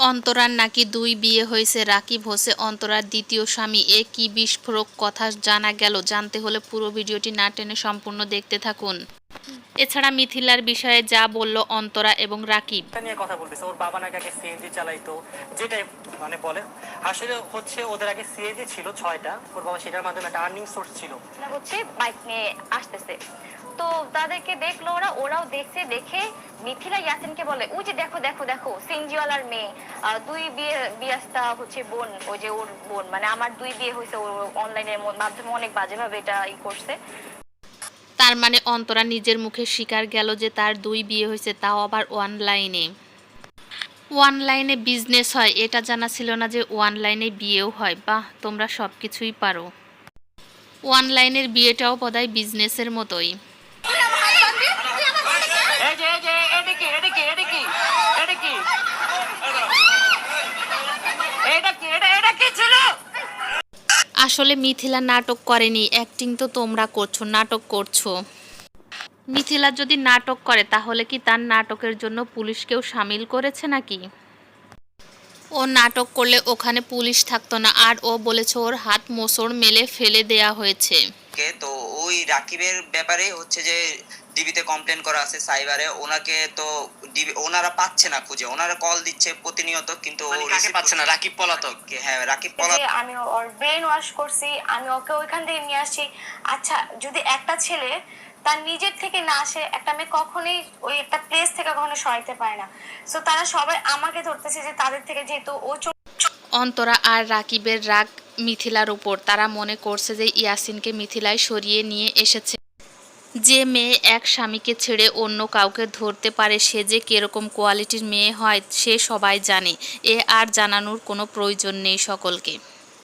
অন্তরার নাকি দুই বিয়ে হয়েছে, রাকিব হোসে অন্তরার দ্বিতীয় স্বামী। এ কি বিস্ফোরক কথা জানা গেল? জানতে হলে পুরো ভিডিওটি না টেনে সম্পূর্ণ দেখতে থাকুন। এছাড়া মিথিলার বিষয়ে যা বলল অন্তরা এবং রাকিব। এটা নিয়ে কথা বলতেছে। ওর বাবা নাকি আগে সিএনজি চালাইতো। যেটাই মানে বলে। আসলে হচ্ছে ওদের আগে সিএনজি ছিল ছয়টা। ওর বাবা সেটার মাধ্যমে একটা আর্নিং সোর্স ছিল। হচ্ছে বাইক নিয়ে আসতেছে। তো তাদেরকে দেখল ওরা ওরাও দেখছে দেখে মিথিলা ইয়াসিনকে বলে ওই যে দেখো দেখো দেখো সিনজিওয়ালার মেয়ে। দুই বিয়ে বিয়াস্তা হচ্ছে বোন ওই যে ওর বোন। মানে আমার দুই বিয়ে হয়েছে ও অনলাইনের মাধ্যমে অনেক বাজেভাবে এটা ই করছে। তার মানে অন্তরা নিজের মুখে স্বীকার গেল যে তার দুই বিয়ে হয়েছে, তাও আবার অনলাইনে অনলাইনে বিজনেস হয়, এটা জানা ছিল না যে অনলাইনে বিয়েও হয়। বাহ, তোমরা সব কিছুই পারো অনলাইনের বিয়েটাও বোধহয় বিজনেসের মতোই এই যে এই যে এটা কি এটা কি এটা কি এটা কি এটা কি এটা এটা কি ছিল আসলে মিথিলা নাটক করেনি অ্যাক্টিং তো তোমরা করছ, নাটক করছ। মিথিলা যদি নাটক করে, তাহলে কি তার নাটকের জন্য পুলিশকেও সামিল করেছে নাকি? ও নাটক করলে ওখানে পুলিশ থাকতো না, আর ও বলেছে ওর হাত মোচড় মেলে ফেলে দেয়া হয়েছে। তো ওই রাকিবের ব্যাপারে হচ্ছে যে, ডিবিতে কমপ্লেন করা আছে সাইবারে, ওনাকে তো ওনারা পাচ্ছে না খুঁজে। ওনারা কল দিচ্ছে প্রতিনিয়ত কিন্তু ও মানে কাকে পাচ্ছে না? রাকিব পলাতক। হ্যাঁ রাকিব পলাতক। আমি ওর ব্রেন ওয়াশ করছি আমি ওকে ওইখান থেকে নিয়ে আসছি। আচ্ছা যদি একটা ছেলে তার নিজের থেকে না আসে একটা মেয়ে কখনোই ওই একটা প্লেস থেকে কখনো সরাইতে পারে না। সো তারা সবাই আমাকে ধরতেছে যে তাদের থেকে যেহেতু ও অন্তরা আর রাকিবের রাগ মিথিলার উপর। তারা মনে করছে যে ইয়াসিনকে মিথিলায় সরিয়ে নিয়ে এসেছে। যে মেয়ে এক স্বামীকে ছেড়ে অন্য কাউকে ধরতে পারে, সে যে কীরকম কোয়ালিটির মেয়ে হয়, সে সবাই জানে। এ আর জানানোর কোনো প্রয়োজন নেই সকলকে।